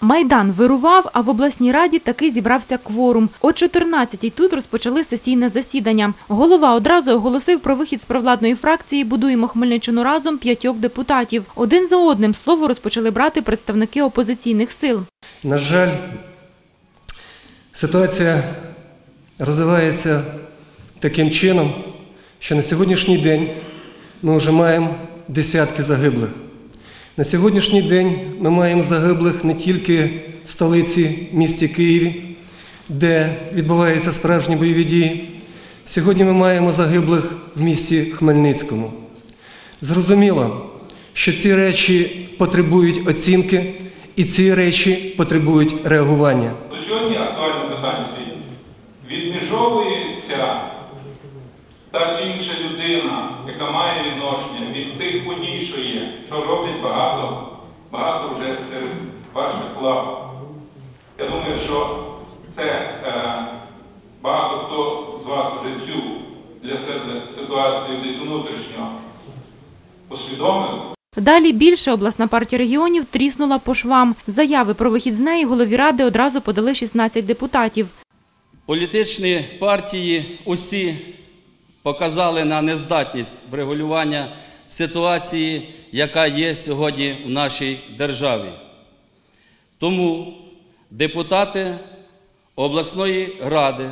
Майдан вирував, а в обласній раді таки зібрався кворум. О 14-й тут розпочали сесійне засідання. Голова одразу оголосив про вихід з провладної фракції «Будуємо Хмельниччину разом» п'ятьох депутатів. Один за одним слово розпочали брати представники опозиційних сил. На жаль, ситуація розвивається таким чином, що на сьогоднішній день ми вже маємо десятки загиблих. На сьогоднішній день ми маємо загиблих не тільки в столиці місті Києві, де відбуваються справжні бойові дії. Сьогодні ми маємо загиблих в місті Хмельницькому. Зрозуміло, що ці речі потребують оцінки, і ці речі потребують реагування. Сьогодні актуальне питання стоїть. Відміжовується та чи інша людина, яка має відношення від що є, що роблять багато, багато вже серед ваших лав. Я думаю, що це е, багато хто з вас вже цю для себе ситуацію десь внутрішньо усвідомив. Далі більше обласна партія регіонів тріснула по швам. Заяви про вихід з неї голові ради одразу подали 16 депутатів. Політичні партії усі показали на нездатність врегулювання ситуації, яка є сьогодні в нашій державі. Тому депутати обласної ради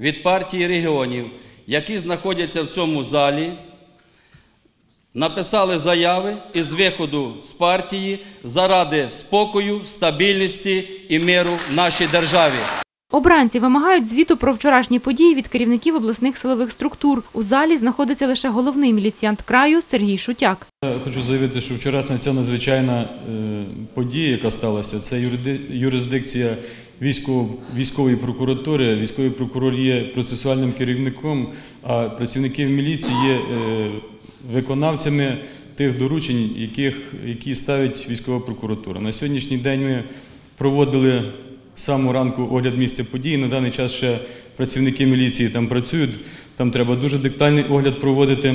від партії регіонів, які знаходяться в цьому залі, написали заяви із виходу з партії заради спокою, стабільності і миру в нашій державі. Обранці вимагають звіту про вчорашні події від керівників обласних силових структур. У залі знаходиться лише головний міліціянт краю Сергій Шутяк. Хочу заявити, що вчорашня ця надзвичайна е, подія, яка сталася, це юрисдикція військової прокуратури. Військовий прокурор є процесуальним керівником, а працівники міліції є е, виконавцями тих доручень, яких, які ставить військова прокуратура. На сьогоднішній день ми проводили з самого ранку огляд місця події. На даний час ще працівники міліції там працюють. Там треба дуже детальний огляд проводити.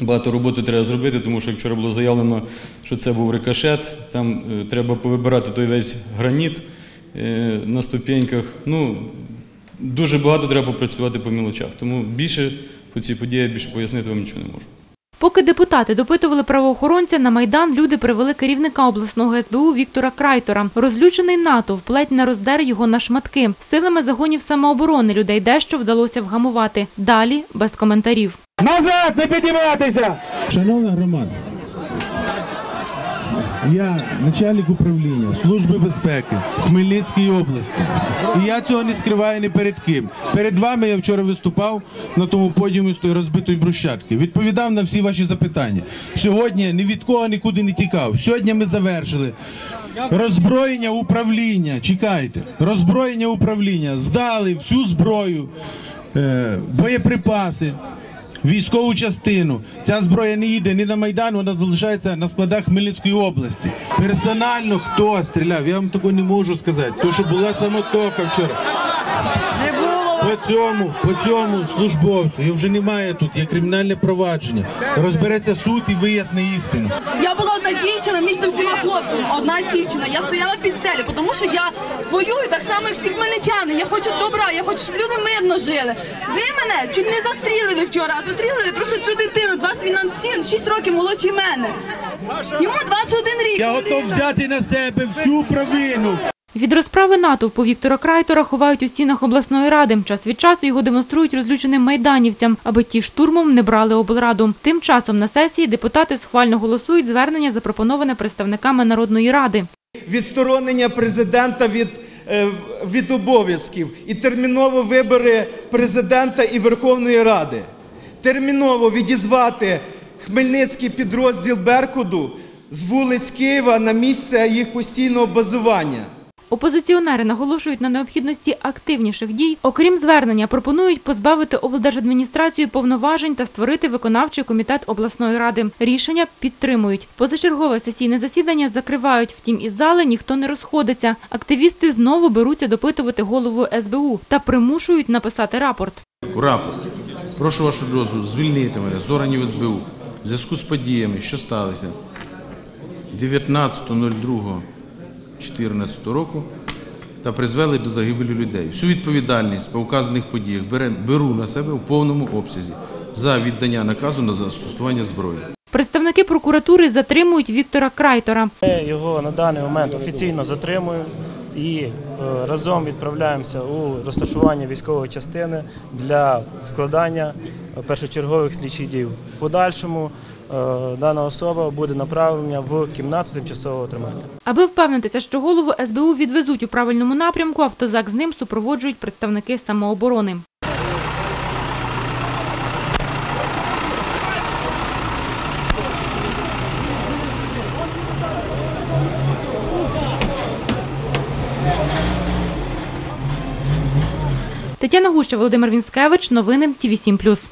Багато роботи треба зробити, тому що вчора було заявлено, що це був рикошет. Там е, треба повибирати той весь граніт е, на ступеньках. Ну, дуже багато треба попрацювати по мілочах. Тому більше по цій події більше пояснити вам нічого не можу. Поки депутати допитували правоохоронця, на Майдан люди привели керівника обласного СБУ Віктора Крайтора. Розлючений натовп ледь не роздер його на шматки. Силами загонів самооборони людей дещо вдалося вгамувати. Далі без коментарів. Назад не підніматися! Шановна громада, я начальник управління Служби безпеки в Хмельницькій області. І я цього не скриваю ні перед ким. Перед вами я вчора виступав на тому подіумі з тої розбитої брусчатки. Відповідав на всі ваші запитання. Сьогодні ні від кого нікуди не тікав. Сьогодні ми завершили. Роззброєння управління, чекайте, роззброєння управління, здали всю зброю, е, боєприпаси, військову частину. Ця зброя не їде ні на Майдан, вона залишається на складах Хмельницької області. Персонально хто стріляв, я вам такого не можу сказати. То, що була самотока вчора. Цьому, по цьому службовцю, його вже немає тут, є кримінальне провадження. Розбереться суд і виясне істину. Я була одна дівчина між всіма хлопцями. Одна дівчина. Я стояла під целью, тому що я воюю так само, як всі хмельничани. Я хочу добра, я хочу, щоб люди мирно жили. Ви мене чуть не застрілили вчора, а застрілили просто цю дитину. Два він 6 років молодший мене. Йому 21 рік. Я готов взяти на себе всю провину. Від розправи натовпу Віктора Крайтора ховають у стінах обласної ради. Час від часу його демонструють розлюченим майданівцям, аби ті штурмом не брали облраду. Тим часом на сесії депутати схвально голосують звернення, запропоноване представниками Народної ради. відсторонення президента від, е, від обов'язків і терміново вибори президента і Верховної Ради. Терміново відізвати Хмельницький підрозділ Беркуду з вулиць Києва на місце їх постійного базування. Опозиціонери наголошують на необхідності активніших дій. Окрім звернення, пропонують позбавити облдержадміністрацію повноважень та створити виконавчий комітет обласної ради. Рішення підтримують. Позачергове сесійне засідання закривають. Втім, із зали ніхто не розходиться. Активісти знову беруться допитувати голову СБУ та примушують написати рапорт. Рапорт. Прошу вашу дозволу звільнити мене з органів СБУ в зв'язку з подіями, що сталися 19.02 2014 року та призвели до загибелі людей. Всю відповідальність по вказаних подіях беру на себе в повному обсязі за віддання наказу на застосування зброї. Представники прокуратури затримують Віктора Крайтора. Ми його на даний момент офіційно затримуємо і е, разом відправляємося у розташування військової частини для складання першочергових слідчих дій. В подальшому дана особа буде направлена в кімнату тимчасового тримання. Аби впевнитися, що голову СБУ відвезуть у правильному напрямку, автозак з ним супроводжують представники самооборони. Тетяна Гуща, Володимир Вінськевич. Новини ТІВІ 7+.